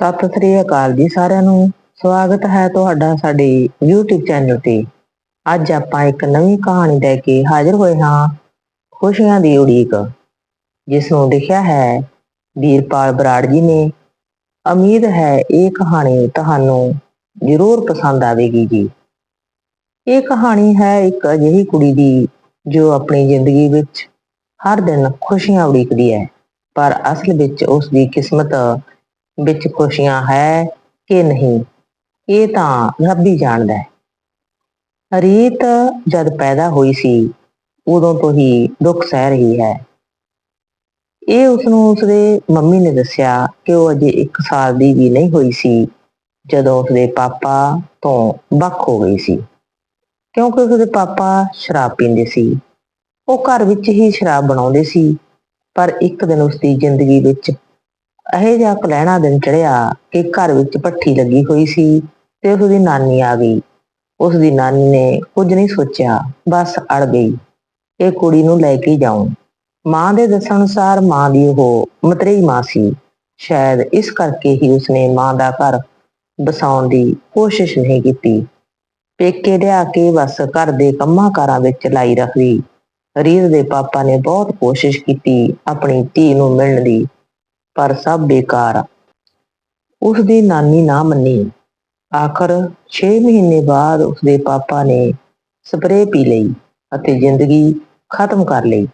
ਸਤਿ ਸ੍ਰੀ ਅਕਾਲ ਜੀ ਸਾਰਿਆਂ ਨੂੰ। ਸਵਾਗਤ ਹੈ ਤੁਹਾਡਾ ਸਾਡੇ YouTube ਚੈਨਲ ਤੇ। ਅੱਜ ਆਪਾਂ ਇੱਕ ਨਵੀਂ ਕਹਾਣੀ ਲੈ ਕੇ ਹਾਜ਼ਰ ਹੋਏ ਹਾਂ, ਖੁਸ਼ੀਆਂ ਦੀ ਉਡੀਕ। ਜਿਸ ਨੂੰ ਲਿਖਿਆ ਹੈ, ਵੀਰਪਾਲ ਬਰਾੜ ਜੀ ਨੇ। ਉਮੀਦ ਹੈ ਇਹ ਕਹਾਣੀ ਤੁਹਾਨੂੰ ਜ਼ਰੂਰ ਪਸੰਦ ਆਵੇਗੀ ਜੀ। ਇਹ ਕਹਾਣੀ ਹੈ ਇੱਕ ਅਜਿਹੀ ਕੁੜੀ ਦੀ, ਜੋ ਆਪਣੀ ਜ਼ਿੰਦਗੀ ਵਿੱਚ ਹਰ ਦਿਨ ਖੁਸ਼ੀਆਂ ਉਡੀਕਦੀ ਹੈ। ਪਰ ਅਸਲ ਵਿੱਚ ਉਸ ਦੀ ਕਿਸਮਤ ਵਿੱਚ ਖੁਸ਼ੀਆਂ ਹੈ ਕਿ ਨਹੀਂ, ਇਹ ਤਾਂ ਰੱਬ ਹੀ ਜਾਣਦਾ ਹੈ। ਰੀਤ ਜਦ ਪੈਦਾ ਹੋਈ ਸੀ, ਉਦੋਂ ਤੋਂ ਹੀ ਦੁੱਖ ਸਹਿ ਰਹੀ ਹੈ। ਇਹ ਉਸ ਨੂੰ ਉਸਦੇ ਮੰਮੀ ਨੇ ਦੱਸਿਆ ਕਿ ਉਹ ਅਜੇ 1 ਸਾਲ ਦੀ ਵੀ ਨਹੀਂ ਹੋਈ ਸੀ, ਜਦੋਂ ਉਸਦੇ ਪਾਪਾ ਤੋਂ ਵੱਖ ਹੋ ਗਈ ਸੀ। ਕਿਉਂਕਿ ਉਸਦੇ ਪਾਪਾ ਸ਼ਰਾਬ ਪੀਂਦੇ ਸੀ। ਉਹ ਘਰ ਵਿੱਚ ਹੀ ਸ਼ਰਾਬ ਬਣਾਉਂਦੇ ਸੀ, ਪਰ ਇੱਕ ਦਿਨ ਉਸਦੀ ਜ਼ਿੰਦਗੀ ਵਿੱਚ ਇਹ ਜਿਹਾ ਕਲਹਿਣਾ ਦਿਨ ਚੜਿਆ ਕਿ ਘਰ ਵਿੱਚ ਭੱਠੀ ਲੱਗੀ ਹੋਈ ਸੀ ਤੇ ਉਸਦੀ ਨਾਨੀ ਆ ਗਈ। ਉਸਦੀ ਨਾਨੀ ਨੇ ਕੁਝ ਨਹੀਂ ਸੋਚਿਆ, ਬਸ ਅੜ ਗਈ। ਇਹ ਕੁੜੀ ਨੂੰ ਲੈ ਕੇ ਜਾਉਂ। ਮਾਂ ਦੇ ਦੱਸਣ ਅਨੁਸਾਰ ਮਾਂ ਦੀ ਉਹ ਮਤਰੇਈ ਮਾਂ ਸੀ। ਸ਼ਾਇਦ ਇਸ ਕਰਕੇ ਹੀ ਉਸਨੇ ਮਾਂ ਦਾ ਘਰ ਬਸਾਉਣ ਦੀ ਕੋਸ਼ਿਸ਼ ਨਹੀਂ ਕੀਤੀ। ਪੇਕੇ ਲਿਆ ਕੇ ਬਸ ਘਰ ਦੇ ਕੰਮਾਂ ਕਾਰਾਂ ਵਿੱਚ ਲਾਈ ਰੱਖਦੀ। ਰੀਰ ਦੇ ਪਾਪਾ ਨੇ ਬਹੁਤ ਕੋਸ਼ਿਸ਼ ਕੀਤੀ ਆਪਣੀ ਧੀ ਨੂੰ ਮਿਲਣ ਦੀ। ਪਰ ਸਭ ਬੇਕਾਰ ਉਸ ਦੀ ਨਾਨੀ ਨਾ ਮੰਨੀ। ਆਖਰ 6 ਮਹੀਨੇ ਬਾਅਦ ਉਸ ਦੇ ਪਾਪਾ ਨੇ ਸਪਰੇਅ ਪੀ ਲਈ ਅਤੇ ਜ਼ਿੰਦਗੀ ਖਤਮ ਕਰ ਲਈ।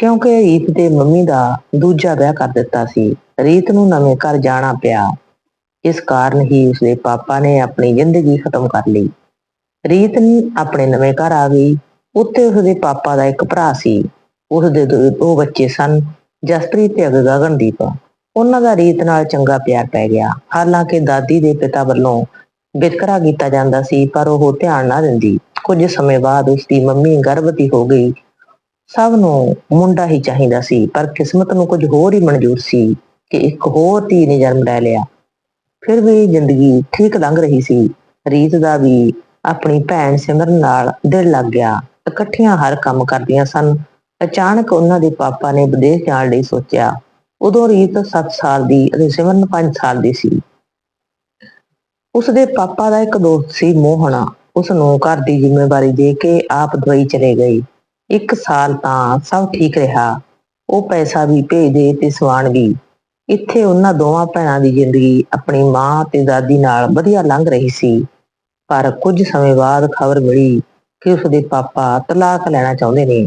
ਕਿਉਂਕਿ ਰੀਤ ਦੇ ਮੰਮੀ ਦਾ ਦੂਜਾ ਵਿਆਹ ਕਰ ਦਿੱਤਾ ਸੀ। ਰੀਤ ਨੂੰ ਨਵੇਂ ਘਰ ਜਾਣਾ ਪਿਆ। ਇਸ ਕਾਰਨ ਹੀ ਉਸ ਦੇ ਪਾਪਾ ਨੇ ਆਪਣੀ ਜ਼ਿੰਦਗੀ ਖਤਮ ਕਰ ਲਈ। ਰੀਤ ਆਪਣੇ ਨਵੇਂ ਘਰ ਆ ਗਈ। ਉੱਥੇ ਉਸ ਦੇ ਪਾਪਾ ਦਾ ਇੱਕ ਭਰਾ ਸੀ। ਉਸ ਦੇ ਦੋ ਦੋ ਬੱਚੇ ਸਨ। ਜਸਪ੍ਰੀਤ ਤੇ ਗਗਨਦੀਪ ਉਹਨਾਂ ਦਾ ਰੀਤ ਨਾਲ ਚੰਗਾ ਪਿਆਰ ਪੈ ਗਿਆ। ਹਾਲਾਂਕਿ ਦਾਦੀ ਦੇ ਪਿਤਾ ਵੱਲੋਂ ਵਿਤਕਰਾ ਕੀਤਾ ਜਾਂਦਾ ਸੀ, ਪਰ ਉਹ ਧਿਆਨ ਨਾ ਦਿੰਦੀ। ਕੁਝ ਸਮੇਂ ਬਾਅਦ ਉਸ ਦੀ ਮੰਮੀ ਗਰਭਵਤੀ ਹੋ ਗਈ। ਸਭ ਨੂੰ ਮੁੰਡਾ ਹੀ ਚਾਹੀਦਾ ਸੀ, ਪਰ ਕਿਸਮਤ ਨੂੰ ਕੁਝ ਹੋਰ ਹੀ ਮਨਜ਼ੂਰ ਸੀ ਕਿ ਇੱਕ ਹੋਰ ਧੀ ਨੇ ਜਨਮ ਲੈ ਲਿਆ। ਫਿਰ ਵੀ ਜ਼ਿੰਦਗੀ ਠੀਕ ਲੰਘ ਰਹੀ ਸੀ। ਰੀਤ ਦਾ ਵੀ ਆਪਣੀ ਭੈਣ ਸਿਮਰਨ ਨਾਲ ਦਿਲ ਲੱਗ ਗਿਆ। ਇਕੱਠੀਆਂ ਹਰ ਕੰਮ ਕਰਦੀਆਂ ਸਨ। ਅਚਾਨਕ ਉਹਨਾਂ ਦੇ ਪਾਪਾ ਨੇ ਵਿਦੇਸ਼ ਜਾਣ ਲਈ ਸੋਚਿਆ, ਉਦੋਂ ਰੀਤ 7 ਸਾਲ ਦੀ ਅਤੇ ਸਿਮਰਨ 5 ਸਾਲ ਦੀ ਸੀ। ਉਸ ਦੇ ਪਾਪਾ ਦਾ ਇੱਕ ਦੋਸਤ ਸੀ ਮੋਹਣਾ ਉਸ ਨੂੰ ਘਰ ਦੀ ਜ਼ਿੰਮੇਵਾਰੀ ਦੇ ਕੇ ਆਪ ਦਵਾਈ ਚਲੇ ਗਏ ਇੱਕ ਸਾਲ ਤਾਂ ਸਭ ਠੀਕ ਰਿਹਾ, ਉਹ ਪੈਸਾ ਵੀ ਭੇਜਦੇ ਤੇ ਸਵਾਨ ਵੀ। ਇੱਥੇ ਉਹਨਾਂ ਦੋਵਾਂ ਭੈਣਾਂ ਦੀ ਜ਼ਿੰਦਗੀ ਆਪਣੀ ਮਾਂ ਤੇ ਦਾਦੀ ਨਾਲ ਵਧੀਆ ਲੰਘ ਰਹੀ ਸੀ। ਪਰ ਕੁਝ ਸਮੇਂ ਬਾਅਦ ਖਬਰ ਮਿਲੀ ਕਿ ਉਸ ਦੇ ਪਾਪਾ ਤਲਾਕ ਲੈਣਾ ਚਾਹੁੰਦੇ ਨੇ।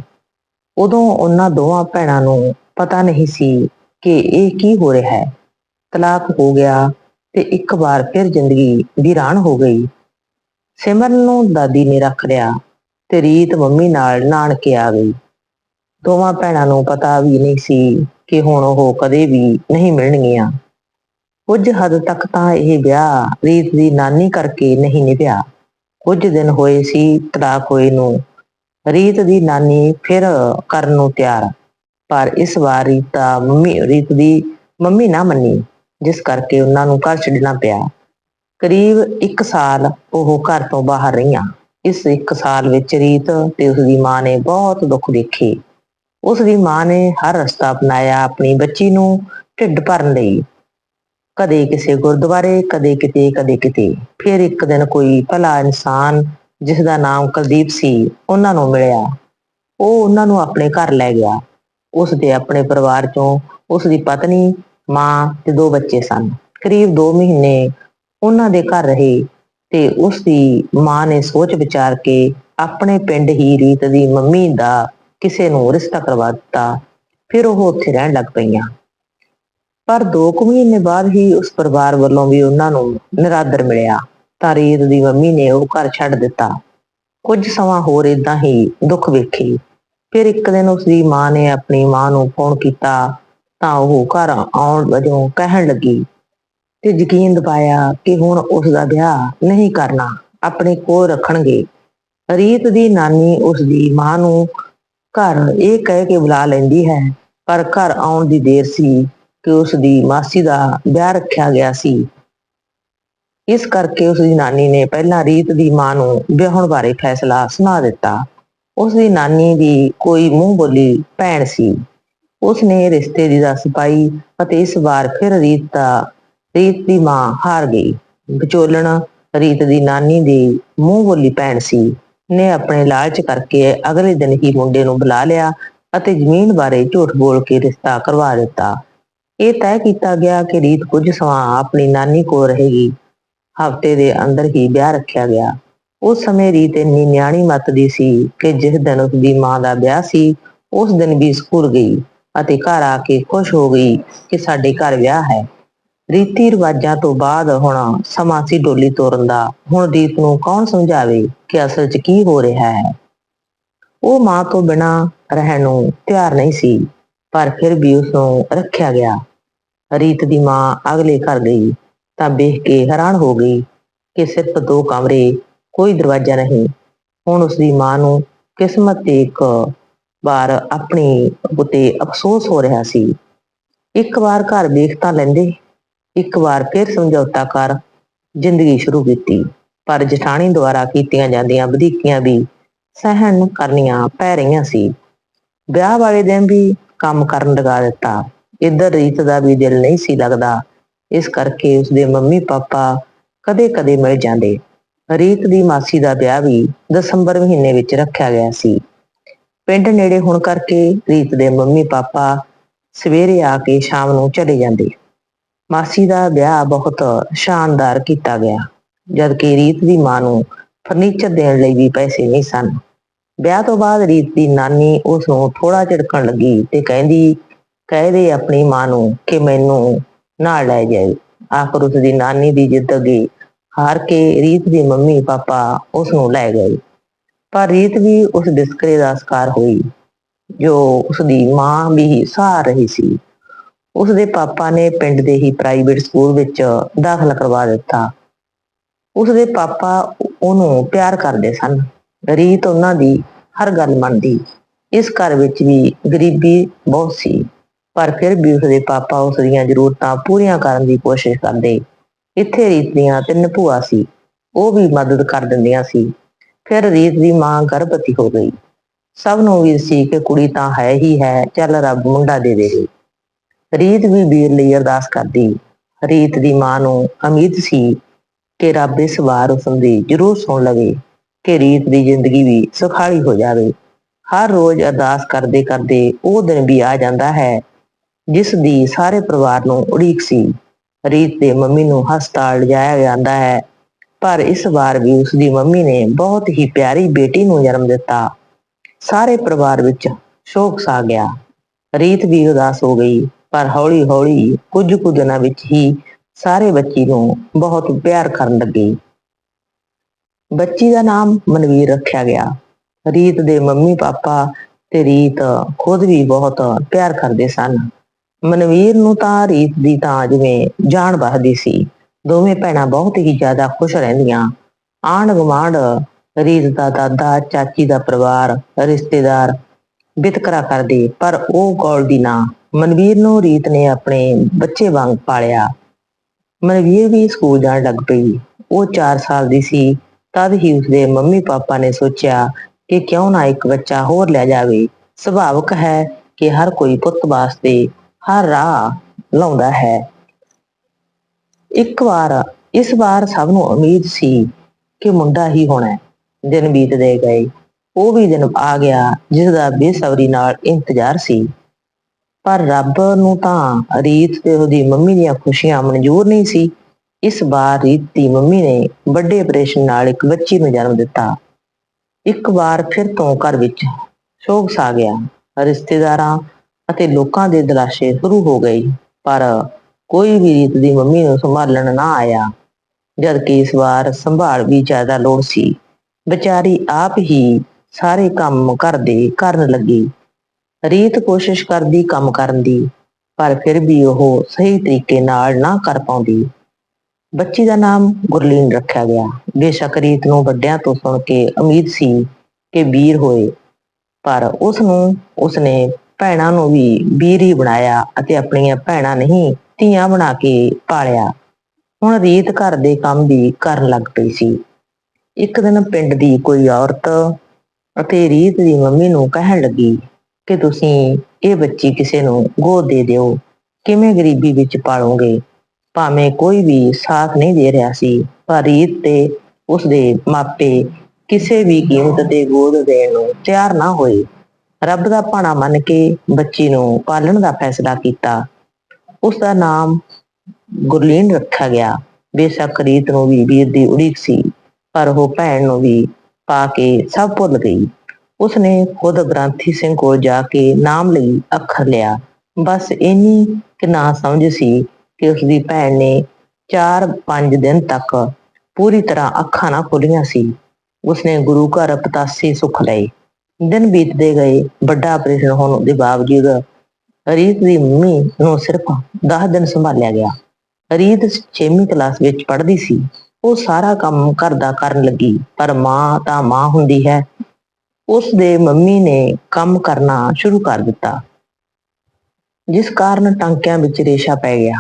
ਉਦੋਂ ਉਹਨਾਂ ਦੋਵਾਂ ਭੈਣਾਂ ਨੂੰ ਪਤਾ ਨਹੀਂ ਸੀ ਕਿ ਇਹ ਕੀ ਹੋ ਰਿਹਾ ਹੈ। ਤਲਾਕ ਹੋ ਗਿਆ ਤੇ ਇੱਕ ਵਾਰ ਫਿਰ ਜ਼ਿੰਦਗੀ ਵੀਰਾਨ ਹੋ ਗਈ। ਸਿਮਰਨ ਨੂੰ ਦਾਦੀ ਨੇ ਰੱਖ ਲਿਆ ਤੇ ਰੀਤ ਮੰਮੀ ਨਾਲ ਨਾਨਕੇ ਆ ਗਈ। ਦੋਵਾਂ ਭੈਣਾਂ ਨੂੰ ਪਤਾ ਵੀ ਨਹੀਂ ਸੀ ਕਿ ਹੁਣ ਉਹ ਕਦੇ ਵੀ ਨਹੀਂ ਮਿਲਣਗੀਆਂ। ਕੁਝ ਹੱਦ ਤੱਕ ਤਾਂ ਇਹ ਵਿਆਹ ਰੀਤ ਦੀ ਨਾਨੀ ਕਰਕੇ ਨਹੀਂ ਨਿਭਿਆ। ਕੁਝ ਦਿਨ ਹੋਏ ਸੀ, ਤਲਾਕ ਹੋਏ ਨੂੰ ਰੀਤ ਦੀ ਨਾਨੀ ਫਿਰ ਕਰਨ ਨੂੰ ਤਿਆਰ। ਪਰ ਇਸ ਵਾਰ ਰੀਤਾ ਮੰਮੀ, ਰੀਤ ਦੀ ਮੰਮੀ ਨਾ ਮੰਨੀ, ਜਿਸ ਕਰਕੇ ਉਹਨਾਂ ਨੂੰ ਘਰ ਛੱਡਣਾ ਪਿਆ। ਕਰੀਬ 1 ਸਾਲ ਉਹ ਘਰ ਤੋਂ ਬਾਹਰ ਰਹੀਆਂ। ਇਸ 1 ਸਾਲ ਵਿੱਚ ਰੀਤ ਤੇ ਉਸ ਦੀ ਮਾਂ ਨੇ ਬਹੁਤ ਦੁੱਖ ਦੇਖੇ। ਉਸ ਦੀ ਮਾਂ ਨੇ ਹਰ ਰਸਤਾ ਅਪਣਾਇਆ ਆਪਣੀ ਬੱਚੀ ਨੂੰ ਢਿੱਡ ਭਰਨ ਲਈ। ਕਦੇ ਕਿਸੇ ਗੁਰਦੁਆਰੇ, ਕਦੇ ਕਿਤੇ ਕਦੇ ਕਿਤੇ। ਫਿਰ ਇੱਕ ਦਿਨ ਕੋਈ ਭਲਾ ਇਨਸਾਨ ਜਿਸ ਦਾ ਨਾਮ ਕੁਲਦੀਪ ਸੀ, ਉਹਨਾਂ ਨੂੰ ਮਿਲਿਆ। ਉਹ ਉਹਨਾਂ ਨੂੰ ਆਪਣੇ ਘਰ ਲੈ ਗਿਆ। ਉਸ ਦੇ ਆਪਣੇ ਪਰਿਵਾਰ ਚੋਂ ਉਸ ਦੀ ਪਤਨੀ, ਮਾਂ ਤੇ ਦੋ ਬੱਚੇ ਸਨ। ਕਰੀਬ 2 ਮਹੀਨੇ ਉਹਨਾਂ ਦੇ ਘਰ ਰਹੇ ਤੇ ਉਸ ਦੀ ਮਾਂ ਨੇ ਸੋਚ ਵਿਚਾਰ ਕੇ ਆਪਣੇ ਪਿੰਡ ਹੀ ਰੀਤ ਦੀ ਮੰਮੀ ਦਾ ਕਿਸੇ ਨੂੰ ਰਿਸ਼ਤਾ ਕਰਵਾ ਦਿੱਤਾ। ਫਿਰ ਉਹ ਉੱਥੇ ਰਹਿਣ ਲੱਗ ਪਈਆਂ। ਪਰ 2 ਮਹੀਨੇ ਬਾਅਦ ਹੀ ਉਸ ਪਰਿਵਾਰ ਵੱਲੋਂ ਵੀ ਉਹਨਾਂ ਨੂੰ ਨਿਰਾਦਰ ਮਿਲਿਆ। ਤਾਂ ਰੀਤ ਦੀ ਮੰਮੀ ਨੇ ਉਹ ਘਰ ਛੱਡ ਦਿੱਤਾ। ਕੁਝ ਸਮਾਂ ਹੋਰ ਇਦਾਂ ਹੀ ਦੁੱਖ ਵੇਖੀ। ਫਿਰ ਇੱਕ ਦਿਨ ਉਸ ਦੀ ਮਾਂ ਨੇ ਆਪਣੀ ਮਾਂ ਨੂੰ ਫੋਨ ਕੀਤਾ ਤਾਂ ਉਹ ਘਰ ਆਉਣ ਵਜੋਂ ਕਹਿਣ ਲੱਗੀ, ਤੇ ਯਕੀਨ ਦਿਵਾਇਆ ਕਿ ਹੁਣ ਉਸ ਦਾ ਵਿਆਹ ਨਹੀਂ ਕਰਨਾ, ਆਪਣੇ ਕੋਲ ਰੱਖਣਗੇ। ਰੀਤ ਦੀ ਨਾਨੀ ਉਸ ਦੀ ਮਾਂ ਨੂੰ ਘਰ ਇਹ ਕਹਿ ਕੇ ਬੁਲਾ ਲੈਂਦੀ ਹੈ, ਪਰ ਘਰ ਆਉਣ ਦੀ ਦੇਰ ਸੀ ਕਿ ਉਸ ਦੀ ਮਾਸੀ ਦਾ ਵਿਆਹ ਰੱਖਿਆ ਗਿਆ ਸੀ। ਇਸ ਕਰਕੇ ਉਸ ਦੀ ਨਾਨੀ ਨੇ ਪਹਿਲਾਂ ਰੀਤ ਦੀ ਮਾਂ ਨੂੰ ਵਿਆਹਣ ਬਾਰੇ ਫੈਸਲਾ ਸੁਣਾ ਦਿੱਤਾ। ਉਸ ਦੀ ਨਾਨੀ ਦੀ ਕੋਈ ਮੂੰਹ ਬੋਲੀ ਭੈਣ ਸੀ। ਉਸ ਨੇ ਰਿਸ਼ਤੇ ਦੀ ਦੱਸ ਪਾਈ ਅਤੇ ਇਸ ਵਾਰ ਫਿਰ ਰੀਤ ਦਾ, ਰੀਤ ਦੀ ਮਾਂ ਹਾਰ ਗਈ। ਵਿਚੋਲਣ ਰੀਤ ਦੀ ਨਾਨੀ ਦੀ ਮੂੰਹ ਬੋਲੀ ਭੈਣ ਸੀ। ਨੇ ਆਪਣੇ ਲਾਲਚ ਕਰਕੇ ਅਗਲੇ ਦਿਨ ਹੀ ਮੁੰਡੇ ਨੂੰ ਬੁਲਾ ਲਿਆ ਅਤੇ ਜ਼ਮੀਨ ਬਾਰੇ ਝੂਠ ਬੋਲ ਕੇ ਰਿਸ਼ਤਾ ਕਰਵਾ ਦਿੱਤਾ। ਇਹ ਤੈਅ ਕੀਤਾ ਗਿਆ ਕਿ ਰੀਤ ਕੁਝ ਸਮਾਂ ਆਪਣੀ ਨਾਨੀ ਕੋਲ ਰਹੇਗੀ। ਹਫ਼ਤੇ ਦੇ ਅੰਦਰ ਹੀ ਵਿਆਹ ਰੱਖਿਆ ਗਿਆ। ਉਸ ਸਮੇਂ ਰੀਤ ਇੰਨੀ ਨਿਆਣੀ ਮੱਤ ਦੀ ਸੀ ਕਿ ਜਿਸ ਦਿਨ ਉਸ ਦੀ ਮਾਂ ਦਾ ਵਿਆਹ ਸੀ, ਉਸ ਦਿਨ ਵੀ ਸਕੂਲ ਗਈ ਅਤੇ ਘਰ ਆ ਕੇ ਖੁਸ਼ ਹੋ ਗਈ ਕਿ ਸਾਡੇ ਘਰ ਵਿਆਹ ਹੈ। ਰੀਤੀ ਰਿਵਾਜਾਂ ਤੋਂ ਬਾਅਦ ਹੁਣ ਸਮਾਂ ਸੀ ਡੋਲੀ ਤੋਰਨ ਦਾ। ਹੁਣ ਰੀਤ ਨੂੰ ਕੌਣ ਸਮਝਾਵੇ ਕਿ ਅਸਲ 'ਚ ਕੀ ਹੋ ਰਿਹਾ ਹੈ? ਉਹ ਮਾਂ ਤੋਂ ਬਿਨਾ ਰਹਿਣ ਨੂੰ ਤਿਆਰ ਨਹੀਂ ਸੀ, ਪਰ ਫਿਰ ਵੀ ਉਸ ਨੂੰ ਰੱਖਿਆ ਗਿਆ। ਰੀਤ ਦੀ ਮਾਂ ਅਗਲੇ ਘਰ ਗਈ। ਤਾਂ ਵੇਖ ਕੇ ਹੈਰਾਨ ਹੋ ਗਈ ਕਿ ਸਿਰਫ ਦੋ ਕਮਰੇ, ਕੋਈ ਦਰਵਾਜ਼ਾ ਨਹੀਂ। ਹੁਣ ਉਸ ਦੀ ਮਾਂ ਨੂੰ ਕਿਸਮਤ ਤੇ ਇੱਕ ਵਾਰ ਆਪਣੀ ਉਤੇ ਅਫਸੋਸ ਹੋ ਰਿਹਾ ਸੀ। ਇੱਕ ਵਾਰ ਘਰ ਵੇਖ ਤਾਂ ਲੈਂਦੇ, ਇੱਕ ਵਾਰ ਫਿਰ ਸਮਝੌਤਾ ਕਰ ਜ਼ਿੰਦਗੀ ਸ਼ੁਰੂ ਕੀਤੀ। ਪਰ ਜਠਾਣੀ ਦੁਆਰਾ ਕੀਤੀਆਂ ਜਾਂਦੀਆਂ ਵਧੀਕੀਆਂ ਵੀ ਸਹਿਣ ਕਰਨੀਆਂ ਪੈ ਰਹੀਆਂ ਸੀ। ਵਿਆਹ ਵਾਲੇ ਦਿਨ ਵੀ ਕੰਮ ਕਰਨ ਲਗਾ ਦਿੱਤਾ। ਇੱਧਰ ਰੀਤ ਦਾ ਵੀ ਦਿਲ ਨਹੀਂ ਸੀ ਲੱਗਦਾ ਇਸ ਕਰਕੇ ਉਸਦੇ ਮੰਮੀ ਪਾਪਾ ਕਦੇ-ਕਦੇ ਮਿਲ ਜਾਂਦੇ। ਰੀਤ ਦੀ ਮਾਸੀ ਦਾ ਵਿਆਹ ਵੀ ਦਸੰਬਰ ਮਹੀਨੇ ਵਿੱਚ ਰੱਖਿਆ ਗਿਆ ਸੀ। ਪਿੰਡ ਨੇੜੇ ਹੋਣ ਕਰਕੇ ਰੀਤ ਦੇ ਮੰਮੀ ਪਾਪਾ ਸਵੇਰੇ ਆ ਕੇ ਸ਼ਾਮ ਨੂੰ ਚਲੇ ਜਾਂਦੇ। ਮਾਸੀ ਦਾ ਵਿਆਹ ਬਹੁਤ ਸ਼ਾਨਦਾਰ ਕੀਤਾ ਗਿਆ ਜਦ ਕਿ ਰੀਤ ਦੀ ਮਾਂ ਨੂੰ ਫਰਨੀਚਰ ਦੇਣ ਲਈ ਵੀ ਪੈਸੇ ਨਹੀਂ ਸਨ। ਵਿਆਹ ਤੋਂ ਬਾਅਦ ਰੀਤ ਦੀ ਨਾਨੀ ਉਸ ਨੂੰ ਥੋੜਾ ਝਿੜਕਣ ਲੱਗੀ ਤੇ ਕਹਿੰਦੀ, ਕਹਿ ਦੇ ਆਪਣੀ ਮਾਂ ਨੂੰ ਕਿ ਮੈਨੂੰ ਨਾਲ ਲੈ ਜਾਏ ਆਖਰ ਉਸ ਦੀ ਨਾਨੀ ਦੀ ਜਿੱਦ ਅੱਗੇ ਹਾਰ ਕੇ ਰੀਤ ਦੀ ਮੰਮੀ, ਪਾਪਾ ਉਸ ਨੂੰ ਲੈ ਗਏ। ਪਰ ਰੀਤ ਵੀ ਉਸ ਬਿਸਕਰੇ ਦਾ ਸ਼ਿਕਾਰ ਹੋਈ, ਜੋ ਉਸ ਦੀ ਮਾਂ ਵੀ ਸਾਰ ਰਹੀ ਸੀ। ਉਸ ਦੇ ਪਾਪਾ ਨੇ ਪਿੰਡ ਦੇ ਹੀ ਪ੍ਰਾਈਵੇਟ ਸਕੂਲ ਵਿੱਚ ਦਾਖਲ ਕਰਵਾ ਦਿੱਤਾ। ਉਸ ਦੇ ਪਾਪਾ ਉਹਨੂੰ ਪਿਆਰ ਕਰਦੇ ਸਨ। ਰੀਤ ਉਹਨਾਂ ਦੀ ਹਰ ਗੱਲ ਮੰਨਦੀ। ਇਸ ਘਰ ਵਿੱਚ ਵੀ ਗਰੀਬੀ ਬਹੁਤ ਸੀ। ਪਰ ਫਿਰ ਵੀ ਉਸਦੇ ਪਾਪਾ ਉਸ ਦੀਆਂ ਜ਼ਰੂਰਤਾਂ ਪੂਰੀਆਂ ਕਰਨ ਦੀ ਕੋਸ਼ਿਸ਼ ਕਰਦੇ। ਇੱਥੇ ਰੀਤ ਦੀਆਂ ਤਿੰਨ ਭੂਆ ਸੀ। ਉਹ ਵੀ ਮਦਦ ਕਰ ਦਿੰਦੀਆਂ ਸੀ। ਫਿਰ ਰੀਤ ਦੀ ਮਾਂ ਗਰਭਵਤੀ ਹੋ ਗਈ। ਸਭ ਨੂੰ ਵੀ ਸੀ ਕਿ ਕੁੜੀ ਤਾਂ ਹੈ ਹੀ ਹੈ, ਚੱਲ ਰੱਬ ਮੁੰਡਾ ਦੇ ਦੇਵੇ ਰੀਤ ਵੀ ਵੀਰ ਲਈ ਅਰਦਾਸ ਕਰਦੀ। ਰੀਤ ਦੀ ਮਾਂ ਨੂੰ ਉਮੀਦ ਸੀ ਕਿ ਰੱਬ ਇਸ ਵਾਰ ਉਸ ਦੀ ਜ਼ਰੂਰ ਸੁਣ ਲਵੇ, ਕਿ ਰੀਤ ਦੀ ਜ਼ਿੰਦਗੀ ਵੀ ਸੁਖਾਲੀ ਹੋ ਜਾਵੇ। ਹਰ ਰੋਜ਼ ਅਰਦਾਸ ਕਰਦੇ ਕਰਦੇ ਉਹ ਦਿਨ ਵੀ ਆ ਜਾਂਦਾ ਹੈ। ਜਿਸ ਦੀ ਸਾਰੇ ਪਰਿਵਾਰ ਨੂੰ ਉਡੀਕ ਸੀ। ਰੀਤ ਦੇ ਮੰਮੀ ਨੂੰ ਹਸਪਤਾਲ ਲਿਜਾਇਆ ਜਾਂਦਾ ਹੈ, ਪਰ ਇਸ ਵਾਰ ਵੀ ਉਸ ਦੀ ਮੰਮੀ ਨੇ ਬਹੁਤ ਹੀ ਪਿਆਰੀ ਬੇਟੀ ਨੂੰ ਜਨਮ ਦਿੱਤਾ। ਸਾਰੇ ਪਰਿਵਾਰ ਵਿੱਚ ਸ਼ੋਕ ਛਾ ਗਿਆ। ਰੀਤ ਵੀ ਉਦਾਸ ਹੋ ਗਈ, ਪਰ ਹੌਲੀ-ਹੌਲੀ ਕੁਝ ਕੁ ਦਿਨਾਂ ਵਿੱਚ ਹੀ ਸਾਰੇ ਬੱਚੀ ਨੂੰ ਬਹੁਤ ਪਿਆਰ ਕਰਨ ਲੱਗੇ। ਬੱਚੀ ਦਾ ਨਾਮ ਮਨਵੀਰ ਰੱਖਿਆ ਗਿਆ। ਰੀਤ ਦੇ ਮੰਮੀ ਪਾਪਾ ਤੇ ਰੀਤ ਖੁਦ ਵੀ ਬਹੁਤ ਪਿਆਰ ਕਰਦੇ ਸਨ। ਮਨਵੀਰ ਨੂੰ ਤਾਂ ਰੀਤ ਦੀ ਤਾਂ ਜਿਵੇਂ ਜਾਨ ਵਸਦੀ ਸੀ। ਦੋਵੇਂ ਭੈਣਾਂ ਬਹੁਤ ਹੀ ਜ਼ਿਆਦਾ ਖੁਸ਼ ਰਹਿੰਦੀਆਂ। ਆਂਢ ਗੁਆਂਢ, ਰੀਤ ਦਾ ਦਾਦਾ, ਚਾਚੀ ਦਾ ਪਰਿਵਾਰ, ਰਿਸ਼ਤੇਦਾਰ ਬਿਤਕਰਾ ਕਰਦੇ, ਪਰ ਉਹ ਗੌਲ ਦੀ ਨਾ। ਮਨਵੀਰ ਨੂੰ ਰੀਤ ਨੇ ਆਪਣੇ ਬੱਚੇ ਵਾਂਗ ਪਾਲਿਆ। ਮਨਵੀਰ ਵੀ ਸਕੂਲ ਜਾਣ ਲੱਗ ਪਈ। ਉਹ 4 ਸਾਲ ਦੀ ਸੀ। ਤਦ ਹੀ ਉਸਦੇ ਮੰਮੀ ਪਾਪਾ ਨੇ ਸੋਚਿਆ ਕਿ ਕਿਉਂ ਨਾ ਇੱਕ ਬੱਚਾ ਹੋਰ ਲੈ ਜਾਵੇ। ਸੁਭਾਵਕ ਹੈ ਕਿ ਹਰ ਕੋਈ ਪੁੱਤ ਵਾਸਤੇ ਹਰ ਰਾਹ ਲਾਉਂਦਾ ਹੈ। ਇੱਕ ਵਾਰ, ਇਸ ਵਾਰ ਸਭ ਨੂੰ ਉਮੀਦ ਸੀ ਕਿ ਮੁੰਡਾ ਹੀ ਹੋਣਾ ਦਿਨ ਬੀਤਦੇ ਗਏ। ਉਹ ਵੀ ਦਿਨ ਆ ਗਿਆ, ਜਿਸ ਦਾ ਬੇਸਬਰੀ ਨਾਲ ਇੰਤਜ਼ਾਰ ਸੀ। ਪਰ ਰੱਬ ਨੂੰ ਤਾਂ ਰੀਤ ਤੇ ਉਹਦੀ ਮੰਮੀ ਦੀਆਂ ਖੁਸ਼ੀਆਂ ਮਨਜ਼ੂਰ ਨਹੀਂ ਸੀ। ਇਸ ਵਾਰ ਰੀਤ ਦੀ ਮੰਮੀ ਨੇ ਵੱਡੇ ਆਪਰੇਸ਼ਨ ਨਾਲ ਇੱਕ ਬੱਚੀ ਨੂੰ ਜਨਮ ਦਿੱਤਾ। ਇੱਕ ਵਾਰ ਫਿਰ ਤੋਂ ਘਰ ਵਿੱਚ ਸ਼ੋਕ ਛਾ ਗਿਆ। ਰਿਸ਼ਤੇਦਾਰਾਂ ਅਤੇ ਲੋਕਾਂ ਦੇ ਦਲਾਸ਼ੇ ਸ਼ੁਰੂ ਹੋ ਗਏ। ਪਰ ਕੋਈ ਵੀ ਰੀਤ ਦੀ ਮੰਮੀ ਨੂੰ ਸੰਭਾਲਣ ਨਾ ਆਇਆ। ਜਦ ਕਿ ਇਸ ਵਾਰ ਸੰਭਾਲ ਵੀ ਜ਼ਿਆਦਾ ਲੋੜ ਸੀ, ਵਿਚਾਰੀ ਆਪ ਹੀ ਸਾਰੇ ਕੰਮ ਕਰਦੇ ਕਰਨ ਲੱਗੀ। ਰੀਤ ਕੋਸ਼ਿਸ਼ ਕਰਦੀ ਕੰਮ ਕਰਨ ਦੀ, ਪਰ ਫਿਰ ਵੀ ਉਹ ਸਹੀ ਤਰੀਕੇ ਨਾਲ ਨਾ ਕਰ ਪਾਉਂਦੀ। ਬੱਚੀ ਦਾ ਨਾਮ ਗੁਰਲੀਨ ਰੱਖਿਆ ਗਿਆ। ਬੇਸ਼ੱਕ ਰੀਤ ਨੂੰ ਵੱਡਿਆਂ ਤੋਂ ਸੁਣ ਕੇ ਉਮੀਦ ਸੀ ਕਿ ਵੀਰ ਹੋਏ। ਪਰ ਉਸ ਨੂੰ ਉਸਨੇ ਭੈਣਾਂ ਨੂੰ ਵੀ ਵੀਰ ਬਣਾਇਆ ਅਤੇ ਆਪਣੀਆਂ ਭੈਣਾਂ ਨਹੀਂ, ਧੀਆਂ ਬਣਾ ਕੇ ਪਾਲਿਆ। ਹੁਣ ਰੀਤ ਘਰ ਦੇ ਕੰਮ ਵੀ ਕਰਨ ਲੱਗ ਪਈ ਸੀ। ਇੱਕ ਦਿਨ ਪਿੰਡ ਦੀ ਕੋਈ ਔਰਤ ਅਤੇ ਰੀਤ ਦੀ ਮੰਮੀ ਨੂੰ ਕਹਿਣ ਲੱਗੀ ਕਿ ਤੁਸੀਂ ਇਹ ਬੱਚੀ ਕਿਸੇ ਨੂੰ ਗੋਦ ਦੇ ਦਿਓ। ਕਿਵੇਂ ਗਰੀਬੀ ਵਿੱਚ ਪਾਲੋਗੇ? ਭਾਵੇਂ ਕੋਈ ਵੀ ਸਾਥ ਨਹੀਂ ਦੇ ਰਿਹਾ ਸੀ, ਪਰ ਰੀਤ ਤੇ ਉਸਦੇ ਮਾਪੇ ਕਿਸੇ ਵੀ ਕੀਮਤ ਤੇ ਗੋਦ ਦੇਣ ਨੂੰ ਤਿਆਰ ਨਾ ਹੋਏ। ਰੱਬ ਦਾ ਭਾਣਾ ਮੰਨ ਕੇ ਬੱਚੀ ਨੂੰ ਪਾਲਣ ਦਾ ਫੈਸਲਾ ਕੀਤਾ। ਉਸ ਦਾ ਨਾਮ ਗੁਰਲੀਨ ਰੱਖਿਆ ਗਿਆ। ਬੇਸ਼ੱਕ ਰੀਤ ਨੂੰ ਵੀ ਵੀਰ ਦੀ ਉਡੀਕ ਸੀ, ਪਰ ਉਹ ਭੈਣ ਨੂੰ ਵੀ ਪਾ ਕੇ ਸਭ ਭੁੱਲ ਗਈ। ਉਸਨੇ ਖੁਦ ਗ੍ਰੰਥੀ ਸਿੰਘ ਕੋਲ ਜਾ ਕੇ ਨਾਮ ਲਈ ਅੱਖਰ ਲਿਆ। ਬਸ ਇੰਨੀ ਕਿ ਨਾ ਸਮਝ ਸੀ ਕਿ ਉਸਦੀ ਭੈਣ ਨੇ 4-5 ਦਿਨ ਤੱਕ ਪੂਰੀ ਤਰ੍ਹਾਂ ਅੱਖਾਂ ਨਾ ਖੋਲੀਆਂ ਸੀ। ਉਸਨੇ ਗੁਰੂ ਘਰ ਪਤਾਸੀ ਸੁੱਖ ਲਏ। ਦਿਨ ਬੀਤਦੇ ਗਏ, ਵੱਡਾ ਆਪਰੇਸ਼ਨ ਹੋਣ ਦੇ ਬਾਵਜੂਦ ਰੀਤ ਦੀ ਮੰਮੀ ਨੂੰ ਸਿਰਫ 10 ਦਿਨ ਸੰਭਾਲਿਆ ਗਿਆ। ਰੀਤ 6ਵੀਂ ਕਲਾਸ ਵਿੱਚ ਪੜ੍ਹਦੀ ਸੀ। ਉਹ ਸਾਰਾ ਕੰਮ ਘਰ ਦਾ ਕਰਨ ਲੱਗੀ, ਪਰ ਮਾਂ ਤਾਂ ਮਾਂ ਹੁੰਦੀ ਹੈ। ਉਸ ਦੇ ਮੰਮੀ ਨੇ ਕੰਮ ਕਰਨਾ ਸ਼ੁਰੂ ਕਰ ਦਿੱਤਾ। ਜਿਸ ਕਾਰਨ ਟਾਂਕਿਆਂ ਵਿੱਚ ਰੇਸ਼ਾ ਪੈ ਗਿਆ,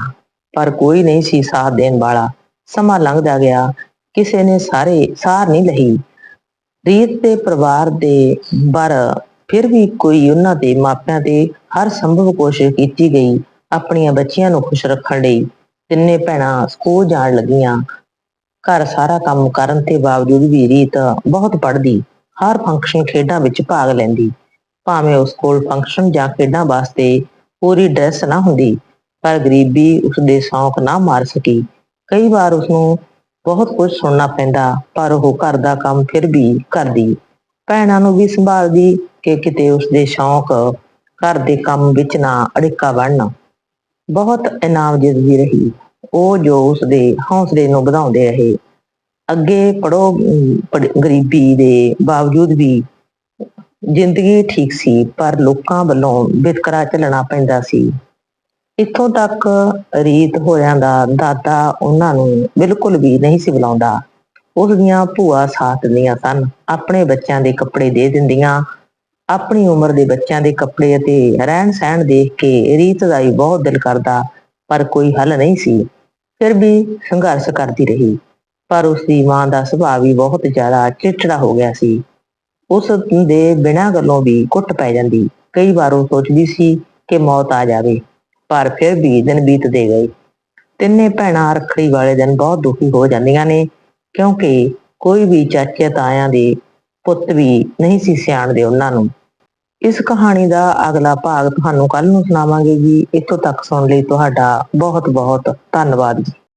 ਪਰ ਕੋਈ ਨਹੀਂ ਸੀ ਸਾਥ ਦੇਣ ਵਾਲਾ। ਸਮਾਂ ਲੰਘਦਾ ਗਿਆ। ਕਿਸੇ ਨੇ ਸਾਰੇ ਸਾਰ ਨਹੀਂ ਲਈ। ਰੀਤ ਦੇ ਪਰਿਵਾਰ ਦੇ ਪਰ ਫਿਰ ਵੀ ਕੋਈ ਉਹਨਾਂ ਦੇ ਮਾਪਿਆਂ ਤੇ ਹਰ ਸੰਭਵ ਕੋਸ਼ਿਸ਼ ਕੀਤੀ ਗਈ, ਆਪਣੀਆਂ ਬੱਚੀਆਂ ਨੂੰ ਖੁਸ਼ ਰੱਖਣ ਲਈ। ਤਿੰਨੇ ਭੈਣਾਂ ਸਕੂਲ ਜਾਣ ਲੱਗੀਆਂ। ਘਰ ਸਾਰਾ ਕੰਮ ਕਰਨ ਤੇ ਬਾਵਜੂਦ ਵੀ ਰੀਤ ਬਹੁਤ ਪੜ੍ਹਦੀ, ਹਰ ਫੰਕਸ਼ਨ ਖੇਡਾਂ ਵਿੱਚ ਭਾਗ ਲੈਂਦੀ। ਭਾਵੇਂ ਉਸ ਕੋਲ ਫੰਕਸ਼ਨ ਜਾਂ ਖੇਡਾਂ ਵਾਸਤੇ ਪੂਰੀ ਡਰੈਸ ਨਾ ਹੁੰਦੀ, ਪਰ ਗਰੀਬੀ ਉਸ ਦੇ ਸ਼ੌਂਕ ਨਾ ਮਾਰ ਸਕੀ। ਕਈ ਵਾਰ ਉਸ ਨੂੰ ਬਹੁਤ ਕੁਝ ਸੁਣਨਾ ਪੈਂਦਾ, ਪਰ ਉਹ ਘਰ ਦਾ ਕੰਮ ਫਿਰ ਵੀ ਕਰਦੀ। ਭੈਣਾਂ ਨੂੰ ਵੀ ਸੰਭਾਲਦੀ ਕਿ ਕਿਤੇ ਉਸ ਦੇ ਸ਼ੌਂਕ ਘਰ ਦੇ ਕੰਮ ਵਿੱਚ ਨਾ ਅੜਿੱਕਾ ਬਣਨ। ਬਹੁਤ ਇਨਾਮ ਜਿੱਤਦੀ ਰਹੀ। ਉਹ ਜੋ ਉਸ ਦੇ ਹੌਸਲੇ ਨੂੰ ਵਧਾਉਂਦੇ ਰਹੇ। ਅੱਗੇ ਪੜੋ ਗਰੀਬੀ ਦੇ ਬਾਵਜੂਦ ਵੀ ਜ਼ਿੰਦਗੀ ਠੀਕ ਸੀ, ਪਰ ਲੋਕਾਂ ਵੱਲੋਂ ਵਿਤਕਰਾ ਚੱਲਣਾ ਪੈਂਦਾ ਸੀ। ਇੱਥੋਂ ਤੱਕ ਰੀਤ ਹੋਇਆਂ ਦਾ ਦਾਦਾ ਉਹਨਾਂ ਨੂੰ ਬਿਲਕੁਲ ਵੀ ਨਹੀਂ ਸੀ ਬੁਲਾਉਂਦਾ। ਉਸ ਦੀਆਂ ਭੂਆ ਸਾਥ ਦਿੰਦੀਆਂ ਸਨ। ਆਪਣੇ ਬੱਚਿਆਂ ਦੇ ਕੱਪੜੇ ਦੇ ਦਿੰਦੀਆਂ। ਆਪਣੀ ਉਮਰ ਦੇ ਬੱਚਿਆਂ ਦੇ ਕੱਪੜੇ ਅਤੇ ਰਹਿਣ ਸਹਿਣ ਦੇਖ ਕੇ ਰੀਤ ਦਾ ਹੀ ਬਹੁਤ ਦਿਲ ਕਰਦਾ, ਪਰ ਕੋਈ ਹੱਲ ਨਹੀਂ ਸੀ। ਫਿਰ ਵੀ ਸੰਘਰਸ਼ ਕਰਦੀ ਰਹੀ। ਪਰ ਉਸ ਦੀ ਮਾਂ ਦਾ ਸੁਭਾਅ ਵੀ ਬਹੁਤ ਜ਼ਿਆਦਾ ਚਿੜਚਿੜਾ ਹੋ ਗਿਆ ਸੀ। ਉਸ ਦੇ ਬਿਨਾਂ ਗੱਲੋਂ ਵੀ ਕੁੱਟ ਪੈ ਜਾਂਦੀ। ਕਈ ਵਾਰ ਉਹ ਸੋਚਦੀ ਸੀ ਕਿ ਮੌਤ ਆ ਜਾਵੇ। ਪਰ ਫਿਰ ਵੀ ਦਿਨ ਬੀਤਦੇ ਗਏ। ਤਿੰਨੇ ਭੈਣਾਂ ਰੱਖੜੀ ਵਾਲੇ ਦਿਨ ਬਹੁਤ ਦੁਖੀ ਹੋ ਜਾਂਦੀਆਂ ਨੇ, ਕਿਉਂਕਿ ਕੋਈ ਵੀ ਚਾਚੇ ਤਾਇਆਂ ਦੇ ਪੁੱਤ ਵੀ ਨਹੀਂ ਸੀ ਸਿਆਣਦੇ ਉਹਨਾਂ ਨੂੰ। ਇਸ ਕਹਾਣੀ ਦਾ ਅਗਲਾ ਭਾਗ ਤੁਹਾਨੂੰ ਕੱਲ ਨੂੰ ਸੁਣਾਵਾਂਗੇ ਜੀ। ਇੱਥੋਂ ਤੱਕ ਸੁਣਨ ਲਈ ਤੁਹਾਡਾ ਬਹੁਤ ਬਹੁਤ ਧੰਨਵਾਦ ਜੀ।